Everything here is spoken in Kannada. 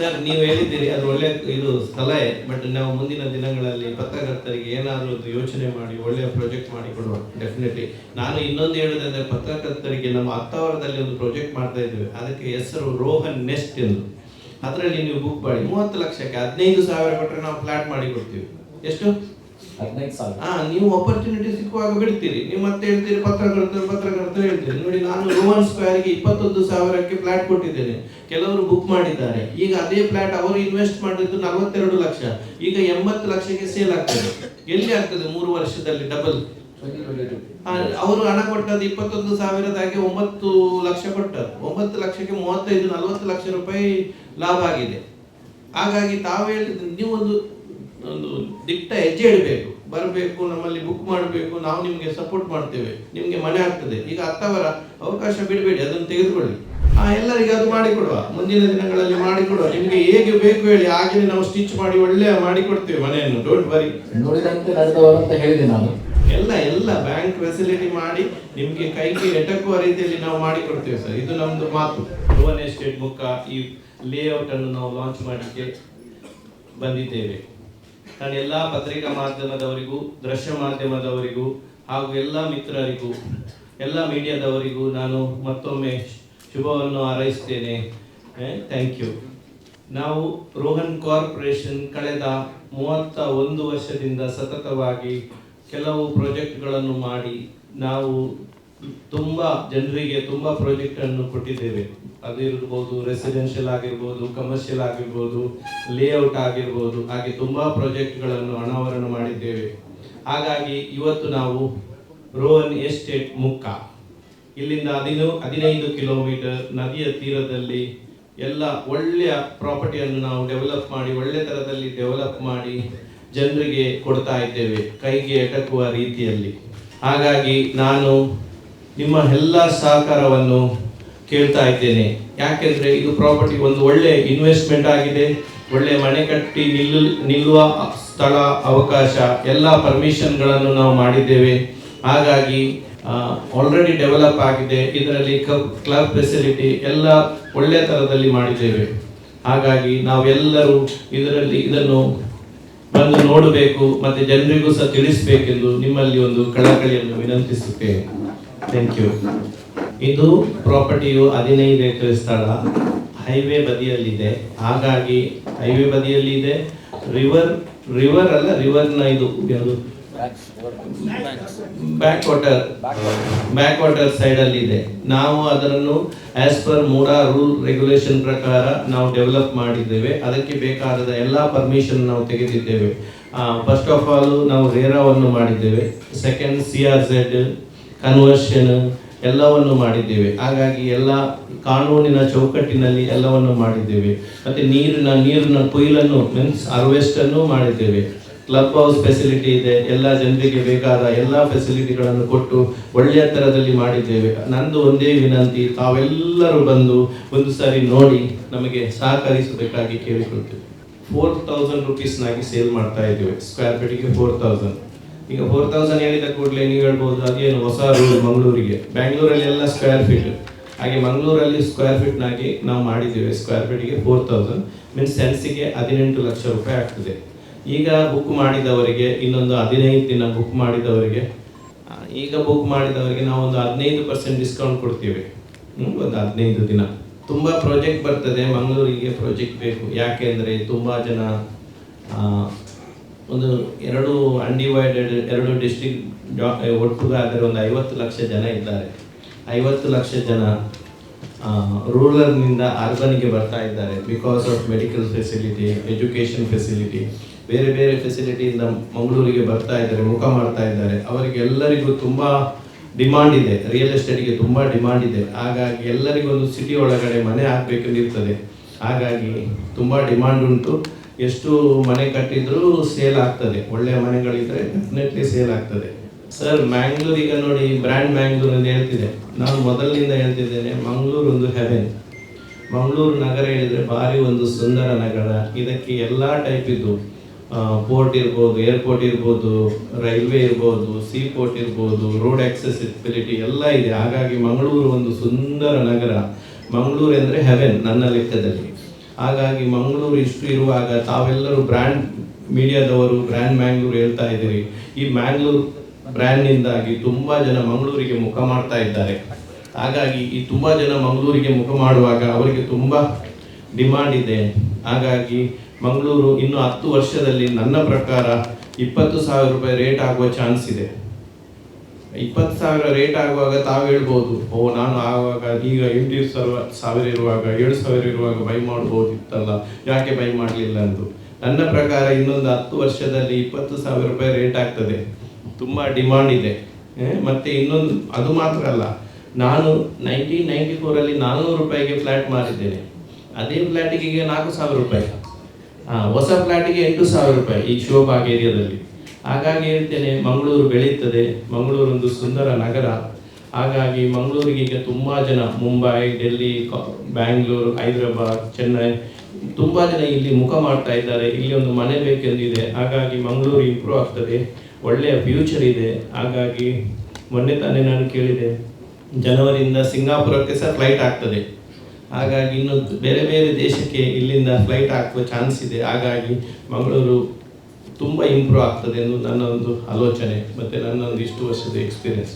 ಸರ್, ನೀವು ಹೇಳಿದ್ದೀರಿ, ಅದು ಒಳ್ಳೆ ಇದು ಸಲಹೆ ಬಟ್ ನಾವು ಮುಂದಿನ ದಿನಗಳಲ್ಲಿ ಪತ್ರಕರ್ತರಿಗೆ ಏನಾದರೂ ಯೋಚನೆ ಮಾಡಿ ಒಳ್ಳೆಯ ಪ್ರಾಜೆಕ್ಟ್ ಮಾಡಿ ಕೊಡುವ ಡೆಫಿನೆಟ್ಲಿ ನಾನು ಇನ್ನೊಂದು ಹೇಳೋದಂದ್ರೆ ಪತ್ರಕರ್ತರಿಗೆ ನಮ್ಮ ಹತ್ತಾವರದಲ್ಲಿ ಒಂದು ಪ್ರಾಜೆಕ್ಟ್ ಮಾಡ್ತಾ ಇದ್ದೇವೆ. ಅದಕ್ಕೆ ಹೆಸರು ರೋಹನ್ ನೆಸ್ಟ್ ಎಂದು. ಅದರಲ್ಲಿ ನೀವು ಬುಕ್ ಮಾಡಿ. ಮೂವತ್ತು ಲಕ್ಷಕ್ಕೆ ಹದಿನೈದು ಸಾವಿರ ಕೊಟ್ಟರೆ ನಾವು ಫ್ಲಾಟ್ ಮಾಡಿ ಕೊಡ್ತೀವಿ. ಎಷ್ಟು? ಹದಿನೈದು ಸಾವಿರ. ನೀವು ಅಪರ್ಚುನಿಟಿ ಸಿಕ್ಕುವಾಗ ಬಿಡ್ತೀರಿ. ನೀವು ಮತ್ತೆ ಹೇಳ್ತೀರಿ ಪತ್ರಕರ್ತರು ಪತ್ರಕರ್ತರು ಹೇಳ್ತೀರಿ. ನೋಡಿ, ನಾನು ರೋಮನ್ ಸ್ಕ್ವೇರ್ಗೆ ಇಪ್ಪತ್ತೊಂದು ಸಾವಿರಕ್ಕೆ ಫ್ಲಾಟ್ ಕೊಟ್ಟಿದ್ದೇನೆ. ಕೆಲವರು ಬುಕ್ ಮಾಡಿದ್ದಾರೆ. ಈಗ ಅದೇ ಫ್ಲಾಟ್ ಅವರು ಇನ್ವೆಸ್ಟ್ ಮಾಡಿದ್ದು ನಲವತ್ತೆರಡು ಲಕ್ಷ. ಈಗ ಎಂಬತ್ತು ಲಕ್ಷಕ್ಕೆ ಸೇಲ್ ಆಗ್ತದೆ. ಎಲ್ಲಿ ಆಗ್ತದೆ ಮೂರು ವರ್ಷದಲ್ಲಿ ಡಬಲ್ ಅವರು ಹಣ ಕೊಟ್ಟದ್ದು ಇಪ್ಪತ್ತೊಂದು ಸಾವಿರದಾಗೆ ಒಂಬತ್ತು ಲಕ್ಷ ಕೊಟ್ಟರು ಒಂಬತ್ತು ಲಕ್ಷಕ್ಕೆ ಮೂವತ್ತೈದು, ನಲವತ್ತು ಲಕ್ಷ ರೂಪಾಯಿ ಲಾಭ ಆಗಿದೆ. ಹಾಗಾಗಿ ತಾವು ಹೇಳಿದ್ರೆ ನೀವು ಒಂದು ಒಂದು ದಿಟ್ಟ ಹೆಜ್ಜೆ ಇಡಬೇಕು. ಬರಬೇಕು ನಮ್ಮಲ್ಲಿ ಬುಕ್ ಮಾಡಬೇಕು ನಾವು ನಿಮಗೆ ಸಪೋರ್ಟ್ ಮಾಡ್ತೇವೆ. ನಿಮಗೆ ಮನೆ ಆಗ್ತದೆ. ಈಗ ಹತ್ತವರ ಅವಕಾಶ ಬಿಡಬೇಡಿ ಅದನ್ನು ತೆಗೆದುಕೊಳ್ಳಿ. ಆ ಎಲ್ಲರಿಗೆ ಅದು ಮಾಡಿಕೊಡುವ. ಮುಂದಿನ ದಿನಗಳಲ್ಲಿ ಮಾಡಿಕೊಡುವ. ನಿಮಗೆ ಹೇಗೆ ಬೇಕು ಹೇಳಿ ಹಾಗೆ ನಾವು ಸ್ಟಿಚ್ ಮಾಡಿ ಒಳ್ಳೆಯ ಮಾಡಿಕೊಡ್ತೇವೆ ಮನೆಯನ್ನು. ಡೋಂಟ್ ವರಿ ನೋಡಿದಂತೆ ನಡೆದವರಂತ ಅಂತ ಹೇಳಿದೆ ನಾನು. ಎಲ್ಲ ಎಲ್ಲ ಬ್ಯಾಂಕ್ ಫೆಸಿಲಿಟಿ ಮಾಡಿ ನಿಮಗೆ ಕೈಗೆ ಎಟಕುವ ರೀತಿಯಲ್ಲಿ ನಾವು ಮಾಡಿಕೊಡ್ತೇವೆ ಸರ್ ಇದು ನಮ್ಮದು ಮಾತು. ರೋಹನ್ ಎಸ್ಟೇಟ್ ಮುಖ ಈ ಲೇಔಟ್ ಅನ್ನು ನಾವು ಲಾಂಚ್ ಮಾಡಲಿಕ್ಕೆ ಬಂದಿದ್ದೇವೆ. ನಾನು ಎಲ್ಲ ಪತ್ರಿಕಾ ಮಾಧ್ಯಮದವರಿಗೂ, ದೃಶ್ಯ ಮಾಧ್ಯಮದವರಿಗೂ ಹಾಗೂ ಎಲ್ಲ ಮಿತ್ರರಿಗೂ, ಎಲ್ಲ ಮೀಡಿಯಾದವರಿಗೂ ನಾನು ಮತ್ತೊಮ್ಮೆ ಶುಭವನ್ನು ಹಾರೈಸ್ತೇನೆ. ಥ್ಯಾಂಕ್ ಯು ನಾವು ರೋಹನ್ ಕಾರ್ಪೊರೇಷನ್ ಕಳೆದ ಮೂವತ್ತ ಒಂದು ವರ್ಷದಿಂದ ಸತತವಾಗಿ ಕೆಲವು ಪ್ರಾಜೆಕ್ಟ್ಗಳನ್ನು ಮಾಡಿ ನಾವು ತುಂಬ ಜನರಿಗೆ ತುಂಬ ಪ್ರಾಜೆಕ್ಟನ್ನು ಕೊಟ್ಟಿದ್ದೇವೆ. ಅದು ಇರಬಹುದು ರೆಸಿಡೆನ್ಷಿಯಲ್ ಆಗಿರ್ಬೋದು ಕಮರ್ಷಿಯಲ್ ಆಗಿರ್ಬೋದು ಲೇಔಟ್ ಆಗಿರ್ಬೋದು, ಹಾಗೆ ತುಂಬ ಪ್ರಾಜೆಕ್ಟ್ಗಳನ್ನು ಅನಾವರಣ ಮಾಡಿದ್ದೇವೆ. ಹಾಗಾಗಿ ಇವತ್ತು ನಾವು ರೋಹನ್ ಎಸ್ಟೇಟ್ ಮುಕ್ಕ ಇಲ್ಲಿಂದ ಹದಿನೂ ಹದಿನೈದು ಕಿಲೋಮೀಟರ್ ನದಿಯ ತೀರದಲ್ಲಿ ಎಲ್ಲ ಒಳ್ಳೆಯ ಪ್ರಾಪರ್ಟಿಯನ್ನು ನಾವು ಡೆವಲಪ್ ಮಾಡಿ, ಒಳ್ಳೆ ಥರದಲ್ಲಿ ಡೆವಲಪ್ ಮಾಡಿ ಜನರಿಗೆ ಕೊಡ್ತಾ ಇದ್ದೇವೆ, ಕೈಗೆ ಎಟಕುವ ರೀತಿಯಲ್ಲಿ. ಹಾಗಾಗಿ ನಾನು ನಿಮ್ಮ ಎಲ್ಲ ಸಹಕಾರವನ್ನು ಕೇಳ್ತಾ ಇದ್ದೇನೆ. ಯಾಕೆಂದ್ರೆ ಇದು ಪ್ರಾಪರ್ಟಿ ಒಂದು ಒಳ್ಳೆ ಇನ್ವೆಸ್ಟ್ಮೆಂಟ್ ಆಗಿದೆ. ಒಳ್ಳೆ ಮನೆ ಕಟ್ಟಿ ನಿಲ್ಲು ನಿಲ್ಲುವ ಸ್ಥಳ, ಅವಕಾಶ, ಎಲ್ಲ ಪರ್ಮಿಷನ್ಗಳನ್ನು ನಾವು ಮಾಡಿದ್ದೇವೆ. ಹಾಗಾಗಿ ಆಲ್ರೆಡಿ ಡೆವಲಪ್ ಆಗಿದೆ. ಇದರಲ್ಲಿ ಕ್ಲಬ್ ಫೆಸಿಲಿಟಿ ಎಲ್ಲ ಒಳ್ಳೆ ಥರದಲ್ಲಿ ಮಾಡಿದ್ದೇವೆ. ಹಾಗಾಗಿ, ನಾವೆಲ್ಲರೂ ಇದರಲ್ಲಿ, ಇದನ್ನು ಬಂದು ನೋಡಬೇಕು, ಮತ್ತೆ ಜನರಿಗೂ ಸಹ ತಿಳಿಸಬೇಕೆಂದು ನಿಮ್ಮಲ್ಲಿ ಒಂದು ಕಳಕಳಿಯನ್ನು ವಿನಂತಿಸುತ್ತೇನೆ. ಥ್ಯಾಂಕ್ ಯು ಇದು ಪ್ರಾಪರ್ಟಿಯು ಹದಿನೈದು ಎಕರೆ ಸ್ಥಳ. ಹೈವೇ ಬದಿಯಲ್ಲಿದೆ. ಹಾಗಾಗಿ ಹೈವೇ ಬದಿಯಲ್ಲಿದೆ. ರಿವರ್ ರಿವರ್ ಅಲ್ಲ ರಿವರ್ನ ಇದು ಯಾವುದು? Back water back water side ಅಲ್ಲಿ ಇದೆ ನಾವು ಅದನ್ನು as per MUDA rule regulation ಪ್ರಕಾರ ನಾವು ಡೆವಲಪ್ ಮಾಡಿದ್ದೇವೆ. ಅದಕ್ಕೆ ಬೇಕಾದ ಎಲ್ಲ ಪರ್ಮಿಷನ್ ನಾವು ತೆಗೆದಿದ್ದೇವೆ. ಫಸ್ಟ್ ಆಫ್ ಆಲ್ ನಾವು ರೇರಾವನ್ನು ಮಾಡಿದ್ದೇವೆ. Second C R Z conversion ಎಲ್ಲವನ್ನು ಮಾಡಿದ್ದೇವೆ. ಹಾಗಾಗಿ ಎಲ್ಲ ಕಾನೂನಿನ ಚೌಕಟ್ಟಿನಲ್ಲಿ ಎಲ್ಲವನ್ನು ಮಾಡಿದ್ದೇವೆ. ಮತ್ತೆ ನೀರಿನ ನೀರಿನ ಕೊಯ್ಲನ್ನು ಮೀನ್ಸ್ ಹಾರ್ವೆಸ್ಟ್ ಅನ್ನು ಮಾಡಿದ್ದೇವೆ. ಕ್ಲಬ್ ಹೌಸ್ ಫೆಸಿಲಿಟಿ ಇದೆ. ಎಲ್ಲ ಜನರಿಗೆ ಬೇಕಾದ ಎಲ್ಲ ಫೆಸಿಲಿಟಿಗಳನ್ನು ಕೊಟ್ಟು ಒಳ್ಳೆಯ ಥರದಲ್ಲಿ ಮಾಡಿದ್ದೇವೆ. ನಂದು ಒಂದೇ ವಿನಂತಿ, ತಾವೆಲ್ಲರೂ ಬಂದು ಒಂದು ಸಾರಿ ನೋಡಿ ನಮಗೆ ಸಹಕರಿಸಬೇಕಾಗಿ ಕೇಳಿಕೊಳ್ತೇವೆ. ಫೋರ್ ತೌಸಂಡ್ ರುಪೀಸ್ನಾಗಿ ಸೇಲ್ ಮಾಡ್ತಾ ಇದ್ದೇವೆ. ಸ್ಕ್ವೇರ್ ಫೀಟಿಗೆ ಫೋರ್ ತೌಸಂಡ್ ಈಗ ಫೋರ್ ತೌಸಂಡ್ ಹೇಳಿದ ಕೂಡಲೇ ನೀವು ಹೇಳ್ಬೋದು ಅದೇನು ಹೊಸ ರೂಲ್ ಮಂಗಳೂರಿಗೆ. ಬ್ಯಾಂಗ್ಳೂರಲ್ಲಿ ಎಲ್ಲ ಸ್ಕ್ವೇರ್ ಫೀಟ್ ಹಾಗೆ ಮಂಗಳೂರಲ್ಲಿ ಸ್ಕ್ವೇರ್ ಫೀಟ್ನಾಗಿ ನಾವು ಮಾಡಿದ್ದೇವೆ ಸ್ಕ್ವೇರ್ ಫೀಟ್ಗೆ ಫೋರ್ ತೌಸಂಡ್ ಮೀನ್ಸ್ ಸೆನ್ಸಿಗೆ ಹದಿನೆಂಟು ಲಕ್ಷ ರೂಪಾಯಿ ಆಗ್ತದೆ. ಈಗ ಬುಕ್ ಮಾಡಿದವರಿಗೆ, ಇನ್ನೊಂದು ಹದಿನೈದು ದಿನ ಬುಕ್ ಮಾಡಿದವರಿಗೆ ಈಗ ಬುಕ್ ಮಾಡಿದವರಿಗೆ ನಾವು ಒಂದು ಹದಿನೈದು ಪರ್ಸೆಂಟ್ ಡಿಸ್ಕೌಂಟ್ ಕೊಡ್ತೀವಿ. ಒಂದು ಹದಿನೈದು ದಿನ. ತುಂಬ ಪ್ರಾಜೆಕ್ಟ್ ಬರ್ತದೆ, ಮಂಗಳೂರಿಗೆ ಪ್ರಾಜೆಕ್ಟ್ ಬೇಕು. ಯಾಕೆಂದರೆ ತುಂಬ ಜನ ಒಂದು ಎರಡು ಅನ್ಡಿವೈಡೆಡ್ ಎರಡು ಡಿಸ್ಟ್ರಿಕ್ಟ್ ಒಟ್ಟುಗಾದರೆ ಒಂದು ಐವತ್ತು ಲಕ್ಷ ಜನ ಇದ್ದಾರೆ. ಐವತ್ತು ಲಕ್ಷ ಜನ ರೂರಲ್ನಿಂದ ಅರ್ಬನ್ಗೆ ಬರ್ತಾ ಇದ್ದಾರೆ because of medical facility education facility ಬೇರೆ ಬೇರೆ ಫೆಸಿಲಿಟಿಯಿಂದ ಮಂಗಳೂರಿಗೆ ಬರ್ತಾ ಇದ್ದಾರೆ, ಮುಖ ಮಾಡ್ತಾ ಇದ್ದಾರೆ. ಅವರಿಗೆಲ್ಲರಿಗೂ ತುಂಬ ಡಿಮಾಂಡ್ ಇದೆ. ರಿಯಲ್ ಎಸ್ಟೇಟ್ಗೆ ತುಂಬ ಡಿಮಾಂಡ್ ಇದೆ. ಹಾಗಾಗಿ ಎಲ್ಲರಿಗೂ ಒಂದು ಸಿಟಿ ಒಳಗಡೆ ಮನೆ ಹಾಕಬೇಕಂದಿರ್ತದೆ ಹಾಗಾಗಿ ತುಂಬ ಡಿಮಾಂಡ್ ಉಂಟು. ಎಷ್ಟು ಮನೆ ಕಟ್ಟಿದ್ರೂ ಸೇಲ್ ಆಗ್ತದೆ. ಒಳ್ಳೆಯ ಮನೆಗಳಿದ್ರೆ ಡೆಫಿನೆಟ್ಲಿ ಸೇಲ್ ಆಗ್ತದೆ. ಸರ್ ಮ್ಯಾಂಗ್ಳೂರ್ ನೋಡಿ ಬ್ರ್ಯಾಂಡ್ ಮ್ಯಾಂಗ್ಳೂರ್ ಅಂತ ಹೇಳ್ತಿದೆ. ನಾನು ಮೊದಲಿನಿಂದ ಹೇಳ್ತಿದ್ದೇನೆ ಮಂಗಳೂರು ಒಂದು ಹೆವೆನ್ ಮಂಗಳೂರು ನಗರ ಹೇಳಿದರೆ ಭಾರಿ ಒಂದು ಸುಂದರ ನಗರ. ಇದಕ್ಕೆ ಎಲ್ಲ ಟೈಪಿದ್ದು ಪೋರ್ಟ್ ಇರ್ಬೋದು ಏರ್ಪೋರ್ಟ್ ಇರ್ಬೋದು ರೈಲ್ವೆ ಇರ್ಬೋದು ಸೀ ಪೋರ್ಟ್ ಇರ್ಬೋದು ರೋಡ್ ಆಕ್ಸೆಸಿಬಿಲಿಟಿ ಎಲ್ಲ ಇದೆ. ಹಾಗಾಗಿ ಮಂಗಳೂರು ಒಂದು ಸುಂದರ ನಗರ. ಮಂಗಳೂರು ಅಂದರೆ ಹೆವೆನ್ ನನ್ನ ಲೆಕ್ಕದಲ್ಲಿ. ಹಾಗಾಗಿ ಮಂಗಳೂರು ಇಷ್ಟು ಇರುವಾಗ ತಾವೆಲ್ಲರೂ ಬ್ರ್ಯಾಂಡ್ ಮೀಡಿಯಾದವರು ಬ್ರ್ಯಾಂಡ್ ಮ್ಯಾಂಗ್ಳೂರು ಹೇಳ್ತಾ ಇದ್ದೀರಿ. ಈ ಮ್ಯಾಂಗ್ಳೂರು ಬ್ರ್ಯಾಂಡ್ನಿಂದಾಗಿ ತುಂಬ ಜನ ಮಂಗಳೂರಿಗೆ ಮುಖ ಮಾಡ್ತಾ ಇದ್ದಾರೆ. ಹಾಗಾಗಿ ಈ ತುಂಬ ಜನ ಮಂಗಳೂರಿಗೆ ಮುಖ ಮಾಡುವಾಗ ಅವರಿಗೆ ತುಂಬ ಡಿಮಾಂಡ್ ಇದೆ. ಹಾಗಾಗಿ ಮಂಗಳೂರು ಇನ್ನು ಹತ್ತು ವರ್ಷದಲ್ಲಿ ನನ್ನ ಪ್ರಕಾರ ಇಪ್ಪತ್ತು ಸಾವಿರ ರೂಪಾಯಿ ರೇಟ್ ಆಗುವ ಚಾನ್ಸ್ ಇದೆ. ಇಪ್ಪತ್ತು ಸಾವಿರ ರೇಟ್ ಆಗುವಾಗ ತಾವು ಹೇಳ್ಬೋದು ಓ ನಾನು ಆಗುವಾಗ ಈಗ ಎಂಟು ಸಾವಿರ ಸಾವಿರ ಇರುವಾಗ ಏಳು ಸಾವಿರ ಇರುವಾಗ ಬೈ ಮಾಡ್ಬೋದಿತ್ತಲ್ಲ ಯಾಕೆ ಬೈ ಮಾಡಲಿಲ್ಲ ಎಂದು. ನನ್ನ ಪ್ರಕಾರ ಇನ್ನೊಂದು ಹತ್ತು ವರ್ಷದಲ್ಲಿ ಇಪ್ಪತ್ತು ಸಾವಿರ ರೂಪಾಯಿ ರೇಟ್ ಆಗ್ತದೆ. ತುಂಬ ಡಿಮಾಂಡ್ ಇದೆ. ಮತ್ತೆ ಇನ್ನೊಂದು ಅದು ಮಾತ್ರ ಅಲ್ಲ. ನಾನು ನೈನ್ಟೀನ್ ನೈಂಟಿ ಫೋರಲ್ಲಿ ನಾನ್ನೂರು ರೂಪಾಯಿಗೆ ಫ್ಲ್ಯಾಟ್ ಮಾರಿದ್ದೇನೆ. ಅದೇ ಫ್ಲ್ಯಾಟಿಗೆ ನಾಲ್ಕು ಸಾವಿರ ರೂಪಾಯಿ. ಆ, ಹೊಸ ಫ್ಲ್ಯಾಟಿಗೆ ಎಂಟು ಸಾವಿರ ರೂಪಾಯಿ ಈ ಶಿವಬಾಗ್ ಏರಿಯಾದಲ್ಲಿ ಹಾಗಾಗಿ ಹೇಳ್ತೇನೆ, ಮಂಗಳೂರು ಬೆಳೀತದೆ ಮಂಗಳೂರು ಒಂದು ಸುಂದರ ನಗರ. ಹಾಗಾಗಿ ಮಂಗಳೂರಿಗೆ ಈಗ ತುಂಬ ಜನ, ಮುಂಬೈ, ಡೆಲ್ಲಿ ಬ್ಯಾಂಗ್ಳೂರು, ಹೈದರಾಬಾದ್, ಚೆನ್ನೈ, ತುಂಬ ಜನ ಇಲ್ಲಿ ಮುಖ ಮಾಡ್ತಾ ಇದ್ದಾರೆ. ಇಲ್ಲಿ ಒಂದು ಮನೆ ಬೇಕೆಂದಿದೆ. ಹಾಗಾಗಿ ಮಂಗಳೂರು ಇಂಪ್ರೂವ್ ಆಗ್ತದೆ. ಒಳ್ಳೆಯ ಫ್ಯೂಚರ್ ಇದೆ. ಹಾಗಾಗಿ ಮೊನ್ನೆ ತಾನೇ ನಾನು ಕೇಳಿದೆ, ಜನವರಿಯಿಂದ ಸಿಂಗಾಪುರಕ್ಕೆ ಸಹ ಫ್ಲೈಟ್ ಆಗ್ತದೆ. ಹಾಗಾಗಿ ಇನ್ನು ಬೇರೆ ಬೇರೆ ದೇಶಕ್ಕೆ ಇಲ್ಲಿಂದ ಫ್ಲೈಟ್ ಹಾಕುವ ಚಾನ್ಸ್ ಇದೆ. ಹಾಗಾಗಿ ಮಂಗಳೂರು ತುಂಬ ಇಂಪ್ರೂವ್ ಆಗ್ತದೆ ಎಂದು ನನ್ನ ಒಂದು ಆಲೋಚನೆ ಮತ್ತು ನನ್ನ ಒಂದು ಇಷ್ಟು ವರ್ಷದ ಎಕ್ಸ್ಪೀರಿಯನ್ಸ್